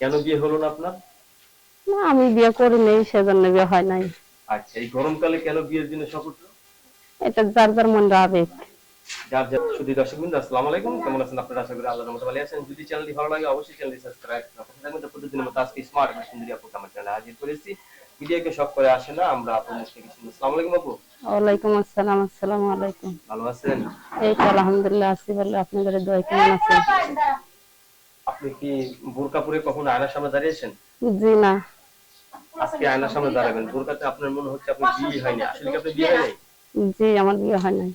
কেন বিয়ে হলো না আপনার? না আমি বিয়ে করি নেই সেজন্য বিয়ে হয় নাই। আচ্ছা এই গরমকালে কেন বিয়ের জন্য শখ উঠল এটা যার যার মন আবেগ। যার যার শুধু দর্শক বিন্দু আসসালামু আলাইকুম। কেমন আছেন আপনারা? আশা করি আল্লাহর মতো ভালো আছেন। যদি চ্যানেলটি ভালো লাগে অবশ্যই চ্যানেলটি সাবস্ক্রাইব করতে থাকবেন। তো প্রতিদিনের মতো আজকে স্মার্ট এবং সুন্দরী আপুকে আমার চ্যানেলে হাজির করেছি। ভিডিওকে শখ করে আসে না আমরা আপনার মুখ থেকে শুনব। আসসালামু আলাইকুম আপু। ওয়ালাইকুম আসসালাম আসসালামু আলাইকুম। ভালো আছেন? এই তো আলহামদুলিল্লাহ আছি ভালো আপনাদের দোয়া কেমন আছেন? আপনি কি বোরকা পরে কখনো আয়নার সামনে দাঁড়িয়েছেন? জি না। আজকে আয়নার সামনে দাঁড়াবেন। বোরকাতে আপনার মনে হচ্ছে আপনি বিয়ে হয়নি। আসলে কি আপনি বিয়ে হয়নি? জি আমার বিয়ে হয় নাই।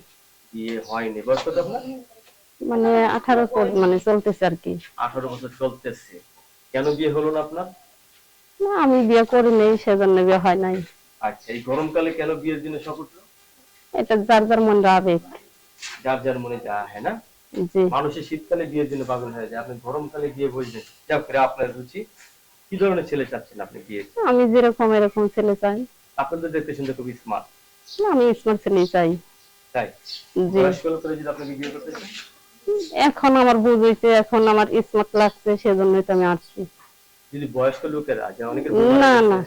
বিয়ে হয়নি। বয়স কত আপনার? মানে আঠারো পর মানে চলতেছে আর কি। আঠারো বছর চলতেছে। কেন বিয়ে হলো না আপনার? না আমি বিয়ে করি নেই সেজন্য বিয়ে হয় নাই। আচ্ছা এই গরমকালে কেন বিয়ের জন্য উঠল এটা যার যার মন আবেগ। যার যার মনে যা হ্যাঁ না? মানুষের শীতকালে বিয়ের জন্য পাগল হয়ে যায়। আপনি গরমকালে বিয়ে বলছেন যা করে আপনার রুচি। কি ধরনের ছেলে চাচ্ছেন আপনি বিয়ে? আমি যেরকম এরকম ছেলে চাই। আপনার তো দেখতে শুনতে খুবই স্মার্ট না আমি স্মার্ট ছেলেই চাই। তাই? যদি আপনাকে বিয়ে করতে চান? এখন আমার বুঝইতে এখন আমার স্মার্ট লাগছে সেজন্যই তো আমি আসছি। যদি বয়স্ক লোকেরা যে অনেকের না, না।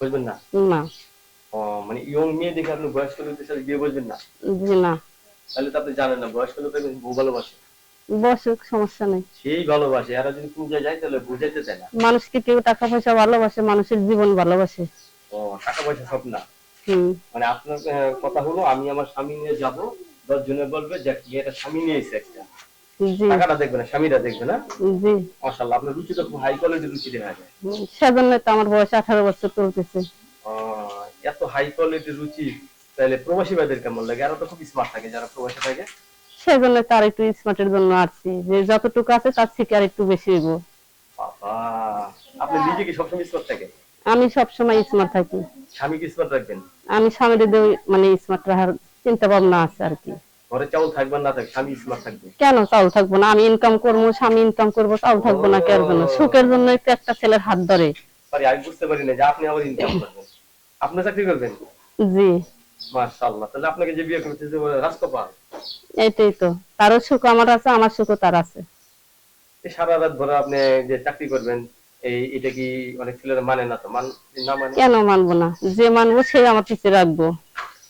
বুঝবেন না? না। ও, মানে ইয়ং মেয়ে দেখে আপনি বয়স্ক লোকের সাথে বিয়ে বলবেন না? জি না। তাহলে তো আপনি জানেন না বয়স্ক লোকের বউ ভালোবাসে। বসুক সমস্যা নেই। সেই ভালোবাসে এরা যদি পূজা যায় তাহলে বুঝাইতে চায় না। কেউ টাকা পয়সা ভালোবাসে মানুষের জীবন ভালোবাসে। ও টাকা পয়সা সব না। মানে আপনার কথা হলো আমি আমার স্বামী নিয়ে যাব দশ জনে বলবে যে এটা স্বামী নিয়ে এসে একটা টাকাটা দেখবে না স্বামীরা দেখবে না। জি। আপনার রুচিটা খুব হাই কোয়ালিটির রুচি দেখা যায়। সেজন্য তো আমার বয়স আঠারো বছর চলতেছে। এত হাই কোয়ালিটির রুচি। তাহলে প্রবাসী ভাইদের কেমন লাগে? আর তো খুব স্মার্ট থাকে যারা প্রবাসী থাকে। সেজন্য তো আর একটু স্মার্টের জন্য আসছি। যে যতটুকু আছে তার থেকে আর একটু বেশি হইব। বাবা আপনি নিজে কি সবসময় স্মার্ট থাকে আমি সবসময় স্মার্ট থাকি। স্বামী কি স্মার্ট রাখবেন? আমি স্বামীর মানে স্মার্ট রাখার চিন্তা ভাবনা আছে আর কি। ঘরে চাউল থাকবেন না থাকে স্বামী স্মার্ট থাকবে? কেন চাউল থাকব না? আমি ইনকাম করব স্বামী ইনকাম করব চাউল থাকব না কেন জন্য? সুখের জন্য একটু একটা ছেলের হাত ধরে। সরি আমি বুঝতে পারি না যে আপনি আবার ইনকাম করবেন। আপনি চাকরি করবেন? জি। মাশাআল্লাহ তাহলে আপনাকে যে বিয়ে করতে যে রাজকপাল? এইটাই তো তারও সুখ আমার আছে আমার তার আছে। এই সারা রাত ভরে আপনি যে চাকরি করবেন এই এটা কি অনেক ছেলেরা মানে না তো? মান না মানে? কেন মানবো না? যে মানবো সে আমার পিছিয়ে রাখব।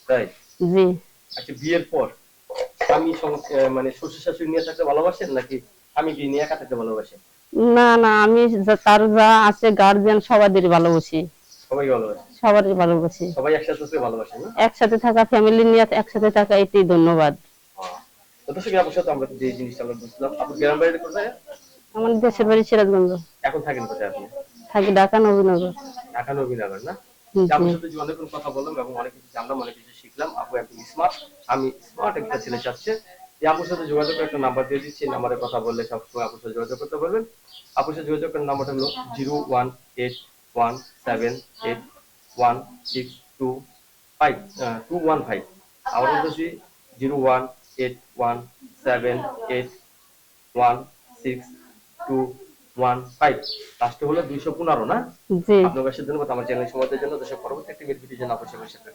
তাই? জি। আচ্ছা বিয়ের পর স্বামী সং- মানে শ্বশুর শাশুড়ি নিয়ে থাকতে ভালোবাসেন নাকি স্বামীকে নিয়ে একা থাকতে ভালোবাসেন? না না আমি তার যা আছে গার্জিয়ান সবাদেরই ভালোবাসে। সবারই ভালোবাসি। সবাই একসাথে থাকতে ভালোবাসেন না? একসাথে থাকা ফ্যামিলি নিয়ে একসাথে থাকা এটাই ধন্যবাদ তো দর্শক আপনার সাথে আমরা যে জিনিসটা আমরা বুঝলাম আপনার গ্রাম কোথায়? আমার দেশের বাড়ি সিরাজগঞ্জ। এখন থাকেন কোথায় আপনি? থাকি ঢাকা নবীনগর। ঢাকা নবীনগর না। আপনার সাথে অনেকক্ষণ কথা বললাম এবং অনেক কিছু জানলাম অনেক কিছু শিখলাম। আপু একদম স্মার্ট আমি স্মার্ট একটা ছেলে চাচ্ছে। যে আপুর সাথে যোগাযোগ একটা নাম্বার দিয়ে দিচ্ছি নাম্বারে কথা বললে সবসময় আপুর সাথে যোগাযোগ করতে পারবেন। আপুর সাথে যোগাযোগ করার নাম্বারটা হলো zero one eight one seven eight one six two five two one five আবার বলতেছি zero one eight one seven eight one six two one five লাস্টে হলো দুইশো পনেরো না? আপনার কাছে ধন্যবাদ। আমার চ্যানেল সমাজের জন্য। দেশের পরবর্তী একটি ভিডিও জন্য অবশ্যই সাথে।